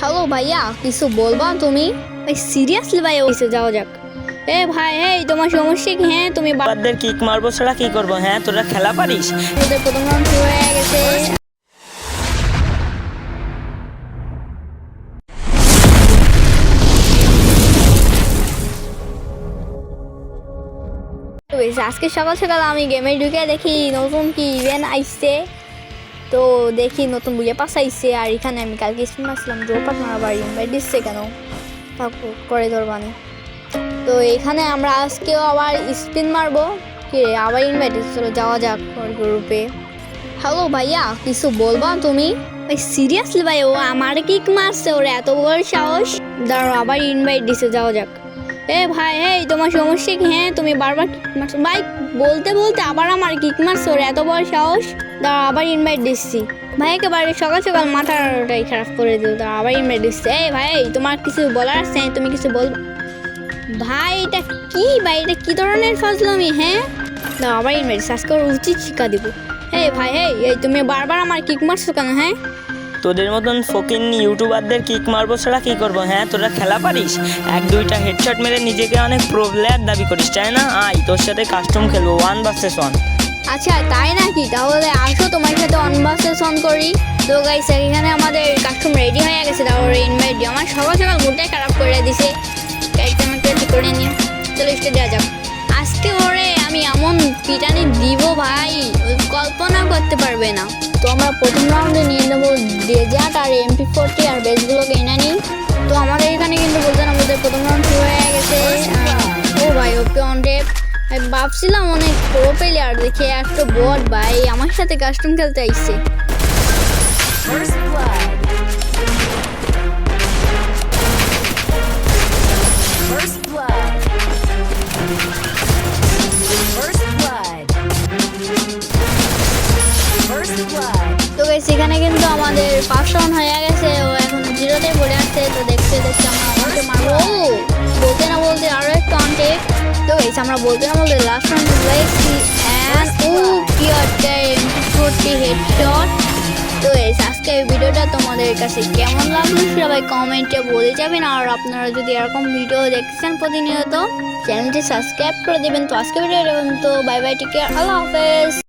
Hello ভাইয়া। কিছু বলবা তুমি? ভাই সিরিয়াসলি ভাই ওইসে যাওয়া যাক। এ ভাই এই তোমার সমস্যা কি? হ্যাঁ তুমি বাদদের কিক মারবো ছাড়া কি করব? হ্যাঁ তোরা খেলা পারিস? ওদের প্রথম রাউন্ড শুরু হয়ে গেছে। আজকে সকাল সকাল আমি গেমে ঢুকে দেখি নতুন কি ইভেন্ট আইসছে তো দেখি নতুন বুঝে পাস আইসছে আর এখানে আমি কালকে স্পিন মারছিলাম জোরপাট মারা বাড়ি ইনভাইট দিচ্ছে কেন? করে ধরবানি তো এখানে আমরা আজকেও আবার স্পিন মারবো। কি, আবার ইনভাইট চলো যাওয়া যাক গ্রুপে হ্যালো ভাইয়া, কিছু বলবা তুমি? ভাই সিরিয়াসলি ভাই, ও আমার কিক মারছে, ওর এত বড় সাহস। দাঁড়ো আবার ইনভাইট দিছে, যাওয়া যাক। এ ভাই, এই তোমার সমস্যা কি? হ্যাঁ তুমি বারবার কিক মারছো। ভাই, বলতে বলতে আবার আমার কিক মারছে, ওর এত বড় সাহস। দাঁড়াও আবার ইনভাইট দিচ্ছি। ভাই একেবারে সকাল সকাল মাথাটাই খারাপ করে দিল দাঁড়াও আবার ইনভাইট দিচ্ছে। এই ভাই, তোমার কিছু বলার আছে? তুমি কিছু বল, ভাই, এটা কি ভাই? এটা কি ধরনের ফাজলামি হ্যাঁ? না আবার ইনভাইট আজকে ওর উচিত শিক্ষা দিব। এই ভাই, এই এই, তুমি বারবার আমার কিক মারছো কেন হ্যাঁ? তোদের মতন ফকিন ইউটিউবারদের কিক মারবো ছাড়া কি করব হ্যাঁ? তোরা খেলা পারিস? এক, দুইটা হেডশট মেরে নিজেকে অনেক প্রো দাবি করিস, তাই না? আই তোর সাথে কাস্টম খেলব ওয়ান ভার্সেস ওয়ান আচ্ছা তাই নাকি? তাহলে আসো তোমার সাথে অনবাসে ফোন করি। তো গাইস এখানে আমাদের কাস্টম রেডি হয়ে গেছে। তারপরে ইনভাইট দিও। আমার সকাল সকাল মুডটাই খারাপ করে দিছে। গাইডটা আমাকে ঠিক করে নিও। চলো স্টে দেওয়া যাক। আজকে ওরে আমি এমন পিটানি দিব ভাই কল্পনা করতে পারবে না। তো আমরা প্রথম রাউন্ডে নিয়ে নেব ডেজার্ট আর এমপি ফোরটি আর বেসগুলোকে এনে নিই। তো আমাদের এখানে কিন্তু বলতেন আমাদের প্রথম রাউন্ড শুরু হয়ে গেছে। ও ভাই ওকে অন টেপ আমি ভাবছিলাম অনেক প্রো প্লেয়ার দেখে একটা বট ভাই আমার সাথে কাস্টম খেলতে আইছে. তো এখানে কিন্তু আমাদের পাঁচ রাউন্ড হয়ে গেছে, ও এখন জিরোতে পড়ে আসছে তো দেখতে দেখতে আমরা মারবো guys, আমরা বলতে বলতে লাস্ট চলে এসেছি অ্যান্ড ও একটা এমপি ফোরটি হেডশট তো এই আজকে এই ভিডিওটা তোমাদের কাছে কেমন লাগল সবাই কমেন্টে বলে যাবেন আর আপনারা যদি এরকম ভিডিও দেখছেন প্রতিনিয়ত চ্যানেলটি সাবস্ক্রাইব করে দেবেন। তো আজকে ভিডিও তো বাই বাই টিকে আল্লাহ হাফেজ।